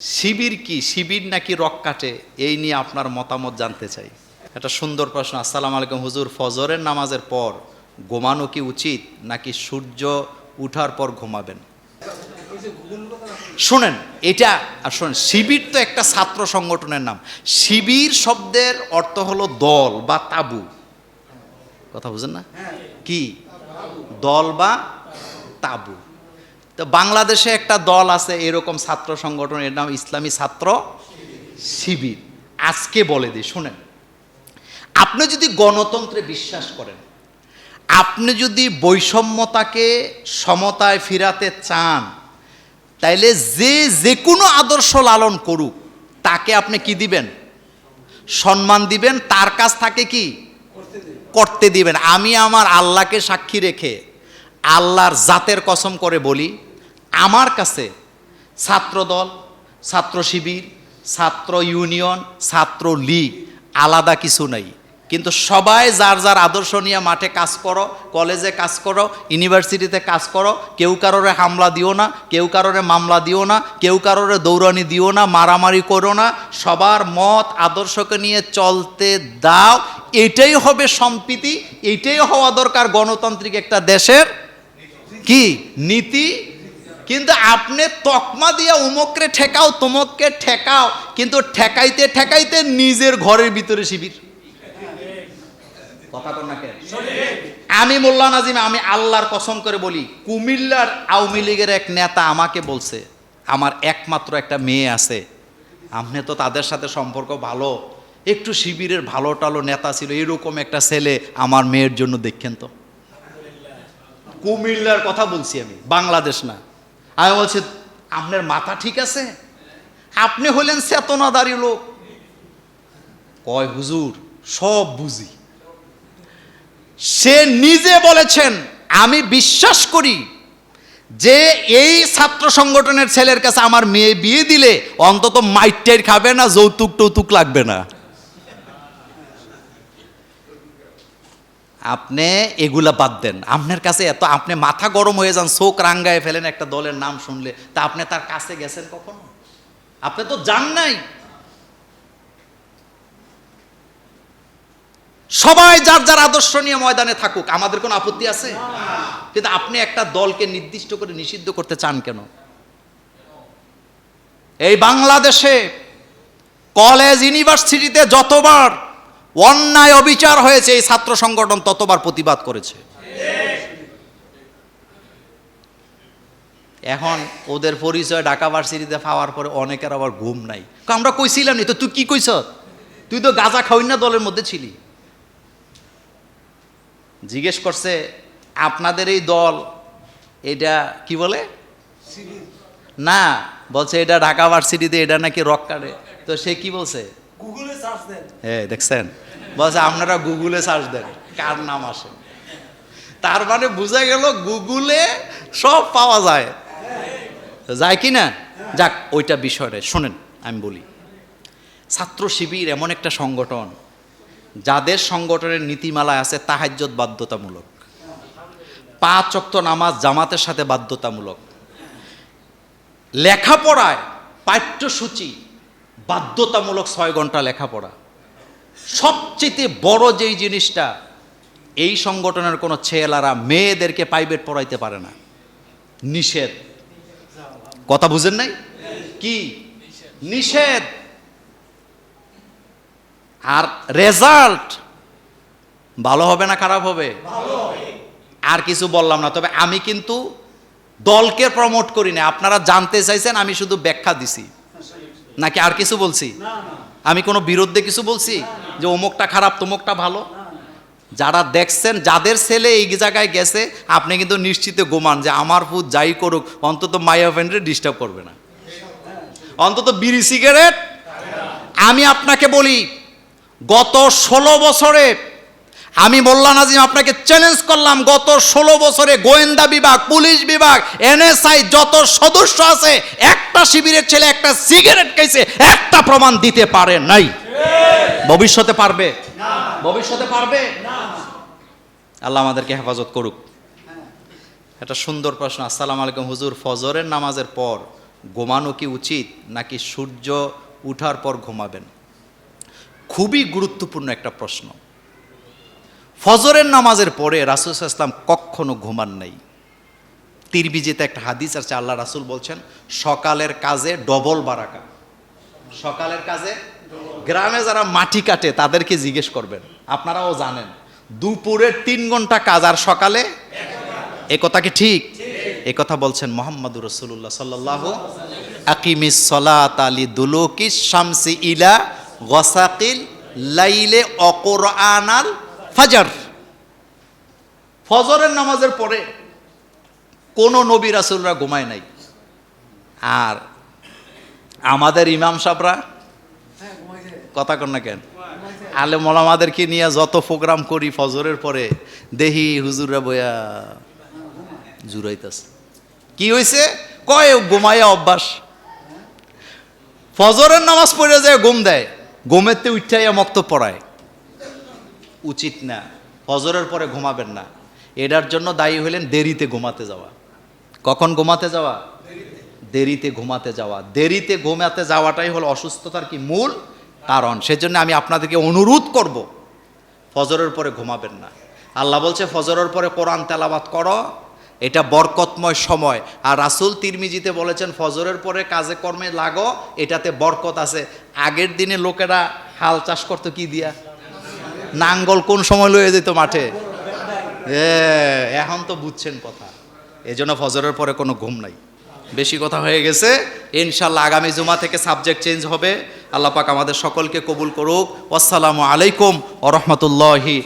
শিবির কি? শিবির নাকি রক কাটে? এই নিয়ে আপনার মতামত জানতে চাই। একটা সুন্দর প্রশ্ন, আসসালাম আলাইকুম হুজুর, ফজরের নামাজের পর ঘুমানো কি উচিত নাকি সূর্য উঠার পর ঘুমাবেন? শোনেন, এটা, আর শোনেন, শিবির তো একটা ছাত্র সংগঠনের নাম। শিবির শব্দের অর্থ হলো দল বা তাবু। কথা বুঝেন না? কি? দল বা তাবু। তো বাংলাদেশে একটা দল আছে, এরকম ছাত্র সংগঠন, এর নাম ইসলামী ছাত্র শিবির। আজকে বলে দিই, শুনেন। আপনি যদি গণতন্ত্রে বিশ্বাস করেন, আপনি যদি বৈষম্যতাকে সমতায় ফিরাতে চান, তাইলে যে যে কোনো আদর্শ লালন করুক, তাকে আপনি কি দিবেন? সম্মান দিবেন? তার কাছ থাকে কি? করতে দিবেন। আমি আমার আল্লাহকে সাক্ষী রেখে আল্লাহর জাতের কসম করে বলি আমার কাছে ছাত্রদল ছাত্র শিবির ছাত্র ইউনিয়ন, ছাত্র লীগ, আলাদা কিছু নাই। কিন্তু সবাই যার যার আদর্শ নিয়ে মাঠে কাজ করো, কলেজে কাজ করো, ইউনিভার্সিটিতে কাজ করো, কেউ কারোরে হামলা দিও না, কেউ কারোরে মামলা দিও না, কেউ কারোরে দৌড়ানি দিও না, মারামারি করো না, সবার মত, আদর্শকে নিয়ে চলতে দাও, এটাই হবে সম্প্রীতি, এটাই হওয়া দরকার গণতান্ত্রিক একটা দেশের কি? নীতি কিন্তু আপনি তকমা দিয়া উমকরে ঠেকাও, তোমককে ঠেকাও, কিন্তু ঠেকাইতে ঠেকাইতে নিজের ঘরের ভিতরে শিবির। কথা আমি মোল্লা নাজিম, আমি আল্লাহর কসম করে বলি, কুমিল্লার আওয়ামী লীগের এক নেতা আমাকে বলছে, আমার একমাত্র একটা মেয়ে আছে। আপনি তো তাদের সাথে সম্পর্ক ভালো। একটু শিবিরের ভালো টালো নেতা ছিল, এরকম একটা ছেলে আমার মেয়ের জন্য দেখেন তো। কুমিল্লার কথা বলছি আমি, বাংলাদেশ না। আমি বলছি, আপনার মাথা ঠিক আছে? আপনি হলেন চেতনাদারী লোক। কয়, হুজুর, সব বুঝি। সে নিজে বলেছেন, আমি বিশ্বাস করি যে এই ছাত্র সংগঠনের ছেলের কাছে আমার মেয়ে বিয়ে দিলে অন্তত মাইটের খাবে না যৌতুক টৌতুক লাগবে না। আপনি এগুলা বাদ দেন। আপনার কাছে এত, আপনি মাথা গরম হয়ে যান, চোখ রাঙ্গায় ফেলেন একটা দলের নাম শুনলে, তা আপনি তার কাছে গেছেন কখনো? আপনি তো যান নাই। সবাই যার যার আদর্শ নিয়ে ময়দানে থাকুক, আমাদের কোনো আপত্তি আছে? কিন্তু আপনি একটা দলকে নির্দিষ্ট করে নিষিদ্ধ করতে চান কেন? এই বাংলাদেশে কলেজ ইউনিভার্সিটিতে যতবার অন্যায় অবিচার হয়েছে, এই ছাত্র সংগঠন ততবার প্রতিবাদ করেছে। এখন ওদের পরিচয় ঢাকা ভার্সিটিতে পাওয়ার পরে অনেকের আবার ঘুম নাই। আমরা কইছিলাম তো তুই কি কইস তুই তো গাঁজা খাওয়াই না দলের মধ্যে ছিলি। জিজ্ঞেস করছে, আপনাদের এই দল, এটা কি বলে? না, বলছে, এটা ঢাকা ভার্সিটিতে, এটা নাকি রক কাটে তো সে কি বলছে? গুগলে সার্চ দেন। হ্যাঁ দেখছেন? বলছে, আপনারা গুগলে সার্চ দেন, কার নাম আসে? তার মানে বোঝা গেল গুগলে সব পাওয়া যায়। যায় কি না? যাক, ওইটা বিষয়টা শোনেন, আমি বলি। ছাত্র শিবির এমন একটা সংগঠন, যাদের সংগঠনের নীতিমালায় আছে তাহাজ্জত বাধ্যতামূলক। পাঁচ অক্ত নামাজ জামাতের সাথে বাধ্যতামূলক। লেখাপড়ায় পাঠ্যসূচি বাধ্যতামূলক ছয় ঘণ্টা লেখাপড়া। সবচেয়ে বড় যেই জিনিসটা, এই সংগঠনের কোনো ছেলেরা মেয়েদেরকে প্রাইভেট পড়াইতে পারে না। নিষেধ। কথা বুঝেন নাই? কি? নিষেধ। আর রেজাল্ট ভালো হবে না খারাপ হবে? আর কিছু বললাম না, তবে আমি কিন্তু দলকে প্রমোট করি না আপনারা জানতে চাইছেন, আমি শুধু ব্যাখ্যা দিছি। নাকি আর কিছু বলছি? আমি কোনো বিরুদ্ধে কিছু বলছি? যে অমুকটা খারাপ তমুকটা ভালো? যারা দেখছেন যাদের ছেলে এই জায়গায় গেছে আপনি কিন্তু নিশ্চিত গোমান যে আমার পুত যাই করুক অন্তত মাইয়া ফ্রেন্ডে ডিস্টার্ব করবে না। অন্তত বিড়ি সিগারেট আমি আপনাকে বলি গত ষোলো বছরে আমি মোল্লা নাজিম আপনাকে চ্যালেঞ্জ করলাম, গত ষোলো বছরে গোয়েন্দা বিভাগ, পুলিশ বিভাগ এনএসআই যত সদস্য আছে, একটা শিবিরের ছেলে একটা সিগারেট খাইছে, একটা প্রমাণ দিতে পারে নাই। ভবিষ্যতে পারবে? ভবিষ্যতে পারবে? আল্লাহ আমাদেরকে হেফাজত করুক। একটা সুন্দর প্রশ্ন, আসসালাম আলাইকুম হুজুর, ফজরের নামাজের পর ঘুমানো কি উচিত, নাকি সূর্য উঠার পর ঘুমাবেন? খুবই গুরুত্বপূর্ণ একটা প্রশ্ন। ফজরের নামাজের পরে রাসুল ইসলাম কখনো ঘুমান নাই। তিরবিজিতে একটা হাদিস আছে, আল্লাহ রাসুল বলছেন, সকালের কাজে ডবল বারাকা। সকালের কাজে গ্রামে যারা মাটি কাটে, তাদেরকে জিজ্ঞেস করবেন, আপনারাও জানেন দুপুরের তিন ঘণ্টা কাজ আর সকালে? এ কথা কি ঠিক? এ কথা বলছেন মোহাম্মদুর রসুল্লাহ সাল্লাহ আকিমিস সলাত আলী দুলুকিস শামসি ইলা গসাকিল লাইলে অকর আনাল ফাজার। ফজরের নামাজের পরে কোনো নবী রাসুলরা ঘুমায় নাই। আর আমাদের ইমাম সাহরা কথা কন না কেন? আলে মোলামাদেরকে নিয়ে যত প্রোগ্রাম করি ফজরের পরে দেহি হুজুররা বইয়া জুরাইতেছে কি হয়েছে কয়, ঘুমাইয়া অভ্যাস। ফজরের নামাজ পড়ে যায়, ঘুম দেয়। ঘুমেতে উঠাইয়া মক্ত পড়ায়। উচিত না। ফজরের পরে ঘুমাবেন না। এটার জন্য দায়ী হলেন দেরিতে ঘুমাতে যাওয়া। কখন ঘুমাতে যাওয়া? দেরিতে ঘুমাতে যাওয়া। দেরিতে ঘুমাতে যাওয়াটাই হলো অসুস্থতার কি মূল কারণ। সেজন্য আমি আপনাদেরকে অনুরোধ করব, ফজরের পরে ঘুমাবেন না। আল্লাহ বলছে, ফজরের পরে কোরআন তেলাবাত করো। এটা বরকতময় সময়। আর রাসুল তিরমিজিতে বলেছেন, ফজরের পরে কাজে কর্মে লাগো, এটাতে বরকত আছে। আগের দিনে লোকেরা হাল চাষ করতো কি দিয়া? নাঙ্গল কোন সময় লয়ে যেত মাঠে? এখন তো বুঝছেন কথা। এজন্য জন্য ফজরের পরে কোনো ঘুম নাই। বেশি কথা হয়ে গেছে। ইনশাল্লাহ আগামী জুমা থেকে সাবজেক্ট চেঞ্জ হবে। আল্লাহ পাক আমাদের সকলকে কবুল করুক। আসসালামু আলাইকুম ও রহমতুল্লাহি